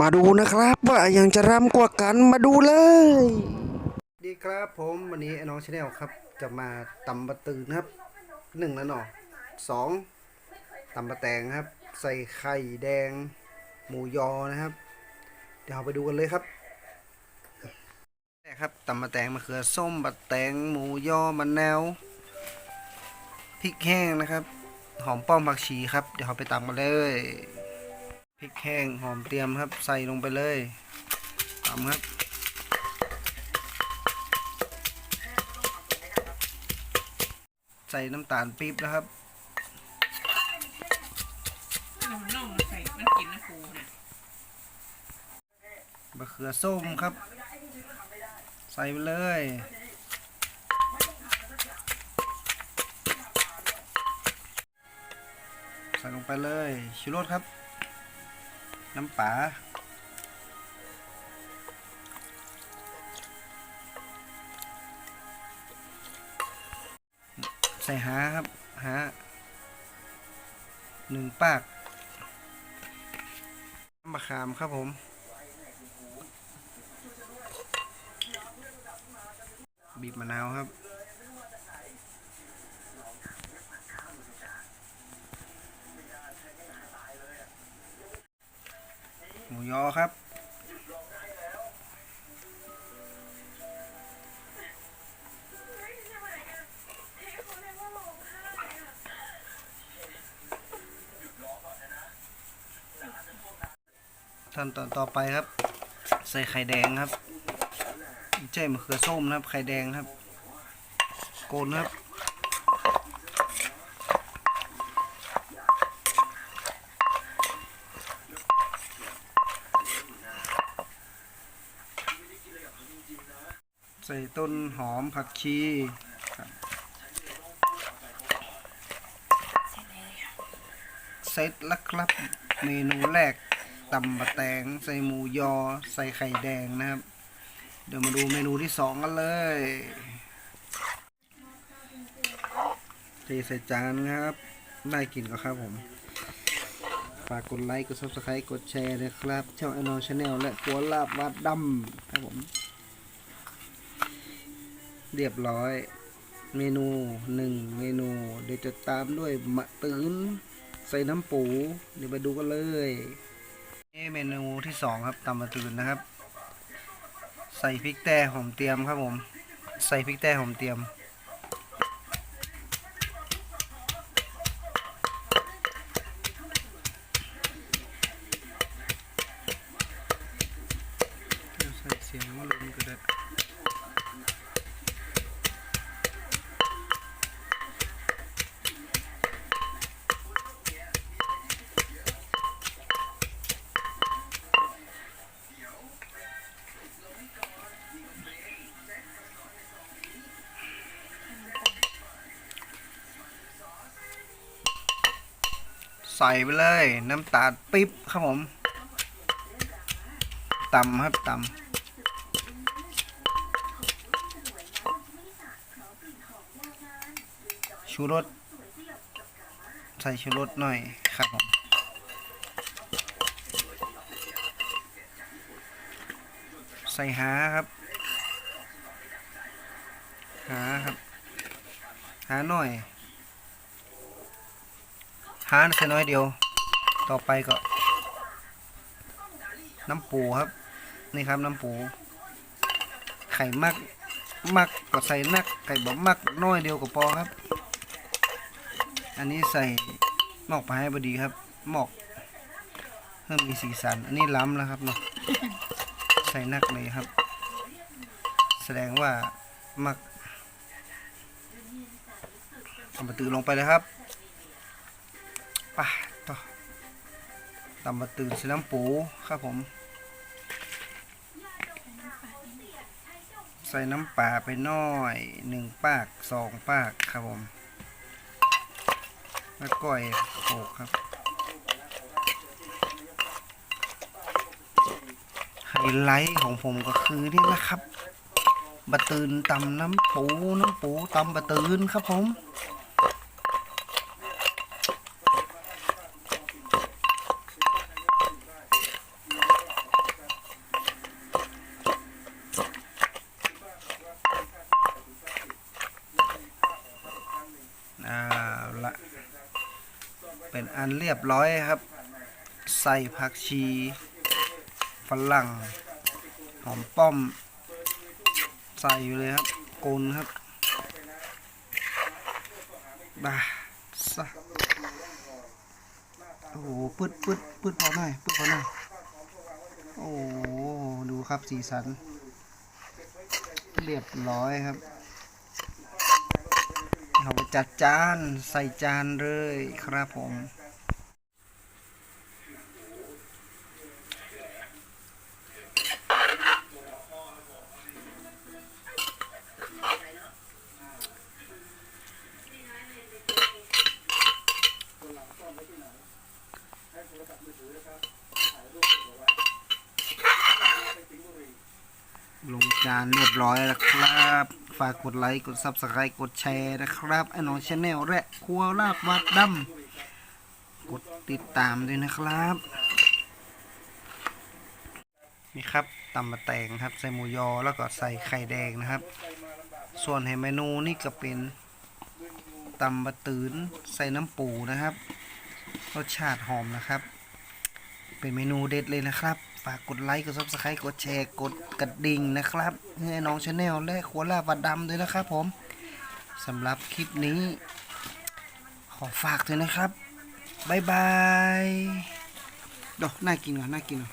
มาดูนะครับว่ายังจะร่ำกว่ากันมาดูเลย ดีครับผมวันนี้ไอ้น้องชาแนลครับ จะมาตำบะตืนครับหนึ่งแล้วเนาะสองตำบะแตงครับ ใส่ไข่แดง หมูยอนะครับ เดี๋ยวเราไปดูกันเลยครับแรกครับตำบะแตงมะเขือส้มบะแตงหมูยอมะนาวพริกแห้งนะครับ หอมป้อมผักชีครับ เดี๋ยวเราไปตำกันเลยพ ริกแห้งหอมเตรียมครับ ใส่ลงไปเลยตำครับใส่น้ำตาลปี๊บนะครับน้ำน่องใส่มันกินนะครูนะมะเขือส้มครับ ใส่ไปเลยใส่ลงไปเลยชูรสครับ น้ำปลาใส่หาครับหาหนึ่งปากน้ำมะขามครับผมบีบมะนาวครับ ยอครับ ขั้นตอนต่อไปครับ ใส่ไข่แดงครับใช่มะเขือส้มนะครับ ไข่แดงครับ โกนครับ ใส่ต้นหอมผักชีครับเสร็จแล้วครับ เมนูแรกตำบะแตง ใส่หมูยอ ใส่ไข่แดงนะครับ เดี๋ยวมาดูเมนูที่สองกันเลยเทใส่จานครับได้กินก็ครับผมฝากกดไลค์ กด subscribe กดแชร์นะครับ ช่องไอโนชาแนลและกัวลาบวัดดำครับผม เรียบร้อย เมนูหนึ่งเมนู เดี๋ยวจะตามด้วยมะตืนใส่น้ำปู เดี๋ยวไปดูกันเลยนี่เมนูที่สองครับตำมะตืนนะครับ ใส่พริกแต่หอมเตรียมครับผม ใส่พริกแต่หอมเตรียม ใส่ไปเลย น้ำตาลปิ๊บครับผมตำครับตำชูรสใส่ชูรสหน่อยครับผมใส่หาครับหาครับหาหน่อยาใส่น้อยเดียว ต่อไปก็ น้ำปูครับ นี่ครับน้ำปู ไข่มัก มักก็ใส่นัก ไข่บ่มักน้อยเดียวก็พอครับ อันนี้ใส่หมอกไปให้บดีครับ หมอกเพิ่มมีสีสัน อันนี้ล้ำแล้วครับเนาะ ใส่นักเลยครับ แสดงว่ามักเอามาตือลงไปเลยครับ ป่ะต่อตำมาตื่นส่น้ำปูครับผม ใส่น้ำปลาไปน่อยหนึ่งปากสองปากครับผม แล้วก้อยโขกครับ ไฮไลท์ของผมก็คือนี่นะครับบะตื่นตำน้ำปูน้ำปูตำบะตื่นครับผมานเรียบร้อยครับ ใส่ผักชีฝรั่ง หอมป้อม ใส่อยู่เลยครับโกนครับบาซะโอ้โหปืดปืดปืดพอหน่อยปืดพอหน่อยโอ้โหดูครับสีสัน เรียบร้อยครับเอาไปจัดจานใส่จานเลยครับผม ลงจานเรียบร้อยแล้วครับ ฝากกดไลค์กด Subscribe กดแชร์นะครับไอ้น้องชาแนลและครัวลาบวัดดำกดติดตามด้วยนะครับ นี่ครับตำมะแตงครับ ใส่หมูยอแล้วก็ใส่ไข่แดงนะครับ ส่วนให้เมนูนี่ก็เป็นตำบะตืนใส่น้ำปูนะครับ รสชาติหอมนะครับ เป็นเมนูเด็ดเลยนะครับ ฝากกดไลค์ กดซับสไครต์กดแชร์ กดกระดิ่งนะครับให้น้องชาแนลและขัวลาบัดดำด้วยนะครับผมสำหรับคลิปนี้ ขอฝากด้วยนะครับ บ๊ายบายดอกน่ากินก่อนน่ากินก่อน